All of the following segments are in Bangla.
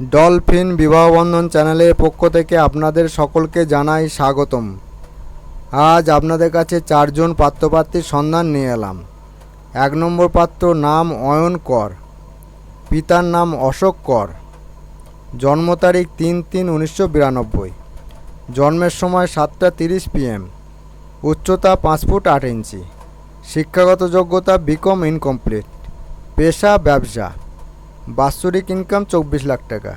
ডলফিন বিবাহবন্ধন চ্যানেলের পক্ষ থেকে আপনাদের সকলকে জানাই স্বাগতম। আজ আপনাদের কাছে চারজন পাত্রপাত্রীর সন্ধান নিয়ে এলাম। এক নম্বর পাত্র নাম অয়ন কর, পিতার নাম অশোক কর। জন্ম তারিখ তিন তিন উনিশশো বিরানব্বই। জন্মের সময় সাতটা তিরিশ পিএম, উচ্চতা পাঁচ ফুট আট ইঞ্চি। শিক্ষাগত যোগ্যতা বিকম ইনকমপ্লিট। পেশা ব্যবসা। বাৎসরিক ইনকাম চব্বিশ লাখ টাকা।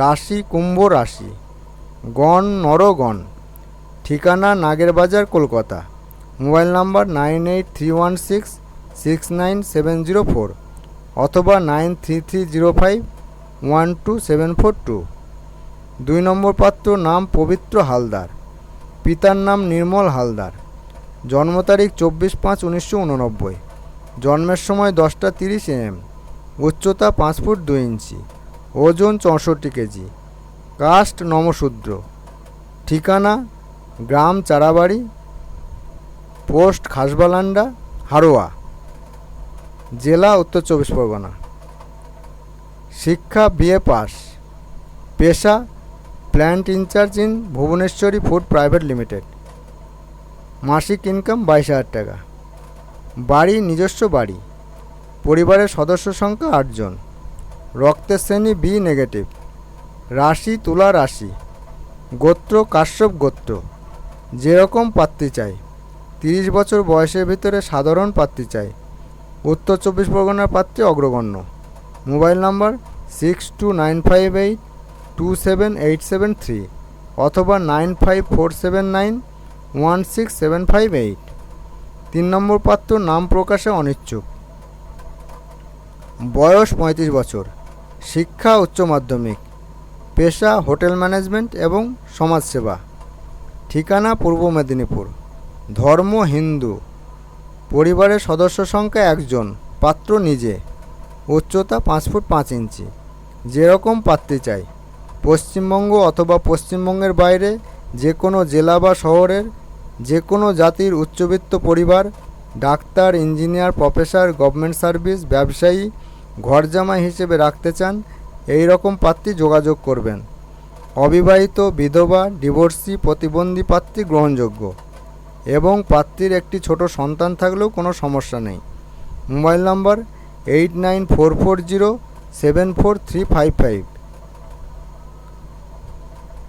রাশি, কুম্ভ রাশি। গণ নরগণ ঠিকানা, Nagerbazar, Kolkata. Mobile number nine eight three one six six nine seven zero four অথবা nine three three zero five one two seven four two. দুই নম্বর পাত্র, নাম পবিত্র হালদার। পিতার নাম নির্মল হালদার। জন্ম তারিখ চব্বিশ পাঁচ উনিশশো উননব্বই। জন্মের সময় দশটা তিরিশ এম উচ্চতা পাঁচ ফুট দুই ইঞ্চি, ওজন চৌষট্টি কেজি, কাস্ট নমশূদ্র, ঠিকানা গ্রাম চারাবাড়ি, পোস্ট খাসবালান্ডা, হারোয়া, জেলা উত্তর চব্বিশ পরগনা। শিক্ষা বিএ পাস, পেশা plant incharge in Bhubaneswari food private limited. মাসিক ইনকাম বাইশ হাজার টাকা। বাড়ি নিজস্ব বাড়ি পরিবারের সদস্য সংখ্যা আটজন। রক্তের শ্রেণি বি নেগেটিভ। রাশি তুলা রাশি। গোত্র কাশ্যপ গোত্র। যেরকম পাত্রী চাই। তিরিশ বছর বয়সের ভিতরে সাধারণ পাত্রী চাই। উত্তর চব্বিশ পরগনার পাত্রী অগ্রগণ্য। Mobile number six two nine five eight, two seven eight seven three অথবা nine five four seven nine, one six seven five eight. তিন নম্বর পাত্র নাম প্রকাশে অনিচ্ছুক। বয়স পঁয়ত্রিশ বছর, শিক্ষা উচ্চ মাধ্যমিক, পেশা হোটেল ম্যানেজমেন্ট এবং সমাজসেবা, ঠিকানা পূর্ব মেদিনীপুর, ধর্ম হিন্দু, পরিবারের সদস্য সংখ্যা একজন, পাত্র নিজে, উচ্চতা পাঁচ ফুট পাঁচ ইঞ্চি, যেরকম পাত্রী চাই, পশ্চিমবঙ্গ অথবা পশ্চিমবঙ্গের বাইরে যে কোনো জেলা বা শহরের যে কোনো জাতির উচ্চবিত্ত পরিবার, doctor, engineer, professor, government service, ব্যবসায়ী ঘরজামাই হিসেবে রাখতে চান, এই রকম পাত্রী যোগাযোগ করবেন। অবিবাহিত বিধবা, ডিভোর্সি, প্রতিবন্ধী পাত্রী গ্রহণযোগ্য। এবং পাত্রীর একটি ছোট সন্তান থাকলেও কোনো সমস্যা নেই। Mobile number eight nine four four zero seven four three five five.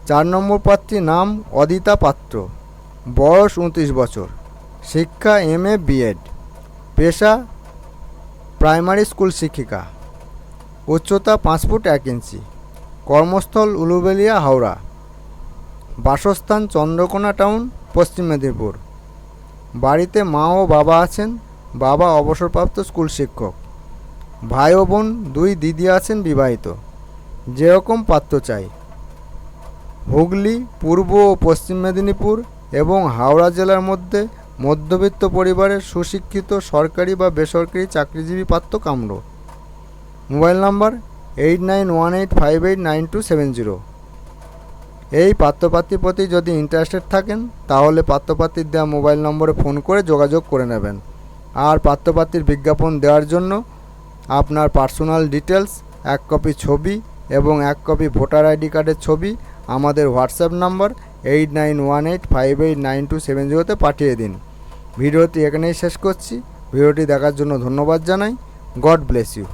চার নম্বর পাত্রী নাম অদিতা পাত্র। বয়স উনত্রিশ বছর। শিক্ষা এম এ বিএড পেশা প্রাইমারি স্কুল শিক্ষিকা, উচ্চতা পাঁচ ফুট এক ইঞ্চি, কর্মস্থল উলুবেলিয়া, হাওড়া। বাসস্থান চন্দ্রকোনা টাউন, পশ্চিম মেদিনীপুর। বাড়িতে মা ও বাবা আছেন, বাবা অবসরপ্রাপ্ত স্কুল শিক্ষক। ভাই ও বোন, দুই দিদি আছেন বিবাহিত। যেরকম পাত্র চাই। হুগলি, পূর্ব ও পশ্চিম মেদিনীপুর এবং হাওড়া জেলার মধ্যে মধ্যবিত্ত পরিবারের সুশিক্ষিত সরকারি বা বেসরকারি চাকরিজীবী পাত্র কামড় mobile number eight nine one eight five eight nine two seven zero এই পাত্রপাত্রীর প্রতি যদি ইন্টারেস্টেড থাকেন, তাহলে পাত্রপাত্রীর দেওয়া মোবাইল নম্বরে ফোন করে যোগাযোগ করে নেবেন। আর পাত্রপাত্রীর বিজ্ঞাপন দেওয়ার জন্য আপনার পার্সোনাল ডিটেলস, এক কপি ছবি এবং এক কপি ভোটার আইডি কার্ডের ছবি আমাদের WhatsApp number eight nine one eight five eight nine two seven জিরোতে পাঠিয়ে দিন। ভিডিওটি এখানেই শেষ করছি। ভিডিওটি দেখার জন্য ধন্যবাদ জানাই। God bless you.